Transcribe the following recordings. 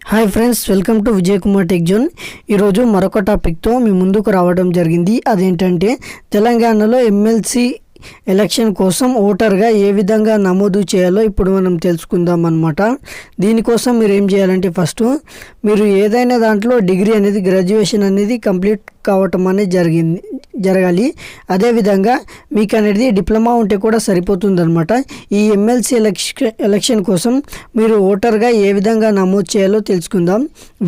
Hi friends welcome to Vijay Kumar tech zone ఈరోజు మరొక టాపిక్తో మీ ముందుకు రావడం జరిగింది. అదేంటంటే తెలంగాణలో ఎమ్మెల్సీ ఎలక్షన్ కోసం ఓటర్గా ఏ విధంగా నమోదు చేయాలో ఇప్పుడు మనం తెలుసుకుందాం అనమాట దీనికోసం మీరు ఏం చేయాలంటే ఫస్ట్ మీరు ఏదైనా దాంట్లో డిగ్రీ అనేది గ్రాడ్యుయేషన్ అనేది కంప్లీట్ కావటం అనేది జరిగింది జరగాలి. అదేవిధంగా మీకు అనేది డిప్లొమా ఉంటే కూడా సరిపోతుందన్నమాట. ఈ ఎమ్మెల్సీ ఎలక్షన్ ఎలక్షన్ కోసం మీరు ఓటర్గా ఏ విధంగా నమోదు చేయాలో తెలుసుకుందాం.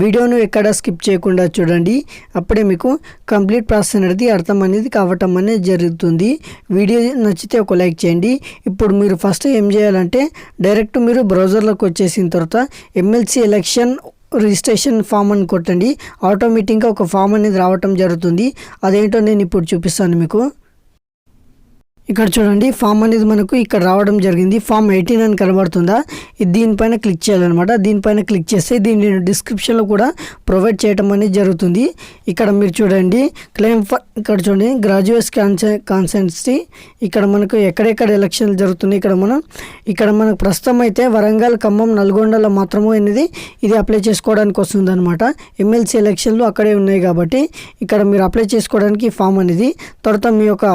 వీడియోను ఎక్కడ స్కిప్ చేయకుండా చూడండి. అప్పుడే మీకు కంప్లీట్ ప్రాసెస్ అనేది అర్థం అనేది కావటం అనేది జరుగుతుంది. వీడియో నచ్చితే ఒక లైక్ చేయండి. ఇప్పుడు మీరు ఫస్ట్ ఏం చేయాలంటే డైరెక్ట్ మీరు బ్రౌజర్లోకి వచ్చేసిన తర్వాత ఎమ్మెల్సీ ఎలక్షన్ రిజిస్ట్రేషన్ ఫామ్ అని కొట్టండి. ఆటోమేటిక్గా ఒక ఫామ్ అనేది రావటం జరుగుతుంది. అదేంటో నేను ఇప్పుడు చూపిస్తాను మీకు. ఇక్కడ చూడండి ఫామ్ అనేది మనకు ఇక్కడ రావడం జరిగింది. ఫామ్ ఎయిటీన్ అని కనబడుతుందా? ఇది దీనిపైన క్లిక్ చేయాలన్నమాట. దీనిపైన క్లిక్ చేస్తే దీన్ని నేను డిస్క్రిప్షన్లో కూడా ప్రొవైడ్ చేయడం అనేది జరుగుతుంది. ఇక్కడ మీరు చూడండి క్లెయిమ్ ఇక్కడ చూడండి గ్రాడ్యుయేట్స్ కాన్సె కాన్సెన్సీ ఇక్కడ మనకు ఎక్కడెక్కడ ఎలక్షన్లు జరుగుతున్నాయి? ఇక్కడ మనం ఇక్కడ మనకు ప్రస్తుతం అయితే వరంగల్ ఖమ్మం నల్గొండలో మాత్రమే అనేది ఇది అప్లై చేసుకోవడానికి వస్తుందన్నమాట. ఎమ్మెల్సీ ఎలక్షన్లు అక్కడే ఉన్నాయి కాబట్టి ఇక్కడ మీరు అప్లై చేసుకోవడానికి ఫామ్ అనేది తర్వాత మీ యొక్క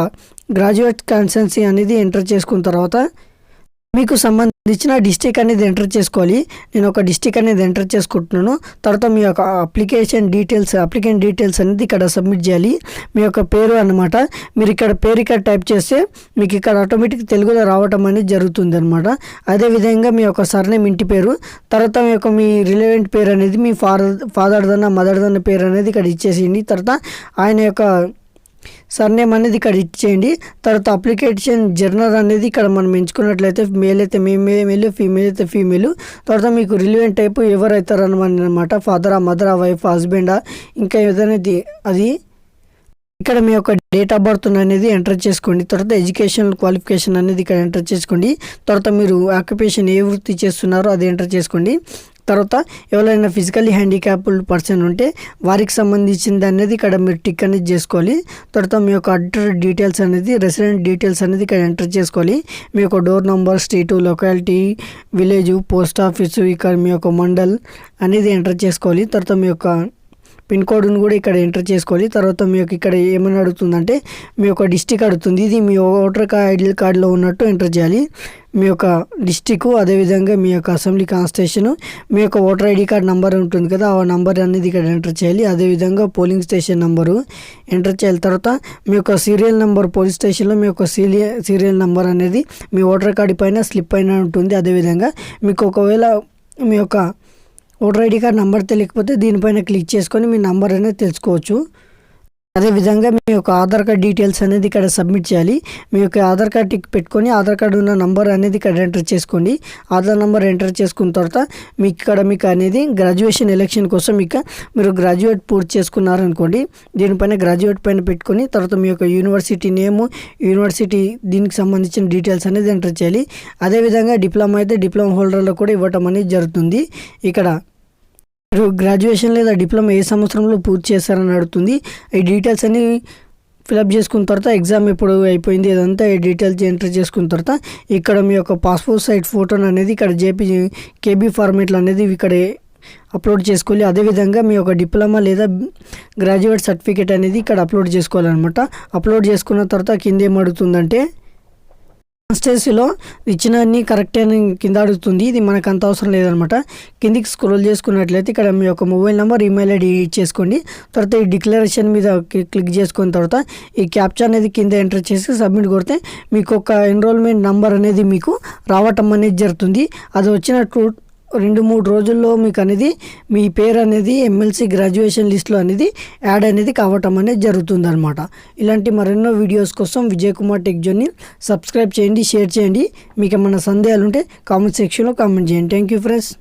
గ్రాడ్యుయేట్ కన్సెన్సీ అనేది ఎంటర్ చేసుకున్న తర్వాత మీకు సంబంధించిన డిస్టిక్ అనేది ఎంటర్ చేసుకోవాలి. నేను ఒక డిస్టిక్ అనేది ఎంటర్ చేసుకుంటున్నాను. తర్వాత మీ యొక్క అప్లికేషన్ డీటెయిల్స్ అప్లికేషన్ డీటెయిల్స్ అనేది ఇక్కడ సబ్మిట్ చేయాలి. మీ యొక్క పేరు అన్నమాట. మీరు ఇక్కడ పేరు ఇక్కడ టైప్ చేస్తే మీకు ఇక్కడ ఆటోమేటిక్ తెలుగులో రావటం అనేది జరుగుతుంది అనమాట అదేవిధంగా మీ యొక్క సర్నేమ్ ఇంటి పేరు తర్వాత మీ యొక్క మీ రిలేవెంట్ పేరు అనేది మీ ఫాదర్ ఫాదర్ దన్న మదర్ దన్న పేరు అనేది ఇక్కడ ఇచ్చేసేయండి. తర్వాత ఆయన యొక్క సర్నేమ్ అనేది ఇక్కడ ఇచ్చేయండి. తర్వాత అప్లికేషన్ జర్నల్ అనేది ఇక్కడ మనం ఎంచుకున్నట్లయితే మేల్ అయితే మేల్ ఫీమేల్ అయితే ఫీమేల్ తర్వాత మీకు రిలివెంట్ టైప్ ఎవరైతారనమాట ఫాదరా మదరా వైఫ్ హస్బెండా ఇంకా ఏదైనా అది ఇక్కడ మీ యొక్క డేట్ ఆఫ్ బర్త్ అనేది ఎంటర్ చేసుకోండి. తర్వాత ఎడ్యుకేషన్ క్వాలిఫికేషన్ అనేది ఇక్కడ ఎంటర్ చేసుకోండి. తర్వాత మీరు ఆక్యుపేషన్ ఏ వృత్తి చేస్తున్నారో అది ఎంటర్ చేసుకోండి. తర్వాత ఎవరైనా ఫిజికల్లీ హ్యాండిక్యాప్డ్ పర్సన్ ఉంటే వారికి సంబంధించింది అనేది ఇక్కడ మీరు టిక్ అనేది చేసుకోవాలి. తర్వాత మీ యొక్క అడ్రస్ డీటెయిల్స్ అనేది రెసిడెంట్ డీటెయిల్స్ అనేది ఇక్కడ ఎంటర్ చేసుకోవాలి. మీ యొక్క door number street locality village post office ఇక్కడ మీ యొక్క మండల్ అనేది ఎంటర్ చేసుకోవాలి. తర్వాత మీ యొక్క పిన్ కోడ్ని కూడా ఇక్కడ ఎంటర్ చేసుకోవాలి. తర్వాత మీకు ఇక్కడ ఏమని అడుగుతుందంటే మీ యొక్క డిస్టిక్ అడుగుతుంది. ఇది మీ ఓటర్ ఐడి కార్డులో ఉన్నట్టు ఎంటర్ చేయాలి. మీ యొక్క డిస్టిక్ అదేవిధంగా మీ యొక్క అసెంబ్లీ కాన్స్టేషన్ మీ యొక్క ఓటర్ ఐడి కార్డ్ నెంబర్ ఉంటుంది కదా ఆ నెంబర్ అనేది ఇక్కడ ఎంటర్ చేయాలి. అదేవిధంగా పోలింగ్ స్టేషన్ నెంబరు ఎంటర్ చేయాలి. తర్వాత మీ యొక్క సీరియల్ నెంబర్ పోలీస్ స్టేషన్లో మీ యొక్క సీరియల్ సీరియల్ నెంబర్ అనేది మీ ఓటర్ కార్డు పైన స్లిప్ పైన ఉంటుంది. అదేవిధంగా మీకు ఒకవేళ మీ యొక్క ఓటర్ ఐడి కార్డ్ నెంబర్ తెలియకపోతే దీనిపైన క్లిక్ చేసుకొని మీ నెంబర్ అనేది తెలుసుకోవచ్చు. అదేవిధంగా మీ యొక్క ఆధార్ కార్డ్ డీటెయిల్స్ అనేది ఇక్కడ సబ్మిట్ చేయాలి. మీ యొక్క ఆధార్ కార్డ్ టిక్ పెట్టుకొని ఆధార్ కార్డు ఉన్న నంబర్ అనేది ఇక్కడ ఎంటర్ చేసుకోండి. ఆధార్ నెంబర్ ఎంటర్ చేసుకున్న తర్వాత మీకు ఇక్కడ మీకు అనేది గ్రాడ్యుయేషన్ ఎలక్షన్ కోసం ఇక మీరు గ్రాడ్యుయేట్ పూర్తి చేసుకున్నారనుకోండి. దీనిపైన గ్రాడ్యుయేట్ పైన పెట్టుకొని తర్వాత మీ యొక్క యూనివర్సిటీ నేము యూనివర్సిటీ దీనికి సంబంధించిన డీటెయిల్స్ అనేది ఎంటర్ చేయాలి. అదేవిధంగా డిప్లొమా అయితే డిప్లొమా హోల్డర్లో కూడా ఇవ్వటం అనేది జరుగుతుంది. ఇక్కడ గ్రాడ్యుయేషన్ లేదా డిప్లొమా ఏ సంవత్సరంలో పూర్తి చేస్తారని అడుగుతుంది. ఈ డీటెయిల్స్ అన్ని ఫిలప్ చేసుకున్న తర్వాత ఎగ్జామ్ ఎప్పుడు అయిపోయింది ఇదంతా ఈ డీటెయిల్స్ ఎంటర్ చేసుకున్న తర్వాత ఇక్కడ మీ యొక్క పాస్పోర్ట్ సైట్ ఫోటోని అనేది ఇక్కడ జేపీ కేబీ ఫార్మేట్లు అనేది ఇక్కడ అప్లోడ్ చేసుకోవాలి. అదేవిధంగా మీ యొక్క డిప్లొమా లేదా గ్రాడ్యుయేట్ సర్టిఫికేట్ అనేది ఇక్కడ అప్లోడ్ చేసుకోవాలన్నమాట. అప్లోడ్ చేసుకున్న తర్వాత కింద ఏం అడుగుతుందంటే కాన్స్టెన్సీలో ఇచ్చిన అన్ని కరెక్ట్ అని కింద అడుగుతుంది. ఇది మనకు అంత అవసరం లేదనమాట. కిందికి స్క్రోల్ చేసుకున్నట్లయితే ఇక్కడ మీ యొక్క మొబైల్ నెంబర్ ఈమెయిల్ ఐడి ఇచ్చేసుకోండి. తర్వాత ఈ డిక్లరేషన్ మీద క్లిక్ చేసుకున్న తర్వాత ఈ క్యాప్చర్ అనేది కింద ఎంటర్ చేసి సబ్మిట్ కొడితే మీకు ఒక ఎన్రోల్మెంట్ నెంబర్ అనేది మీకు రావటం అనేది జరుగుతుంది. అది వచ్చిన రెండు మూడు రోజుల్లో మీకు అనేది మీ పేరు అనేది ఎమ్మెల్సీ గ్రాడ్యుయేషన్ లిస్ట్లో అనేది యాడ్ అనేది కావటం అనేది జరుగుతుంది అనమాట ఇలాంటి మరెన్నో వీడియోస్ కోసం Vijay Kumar tech journey subscribe చేయండి షేర్ చేయండి. మీకు ఏమైనా సందేహాలు ఉంటే కామెంట్ సెక్షన్లో కామెంట్ చేయండి. Thank you friends.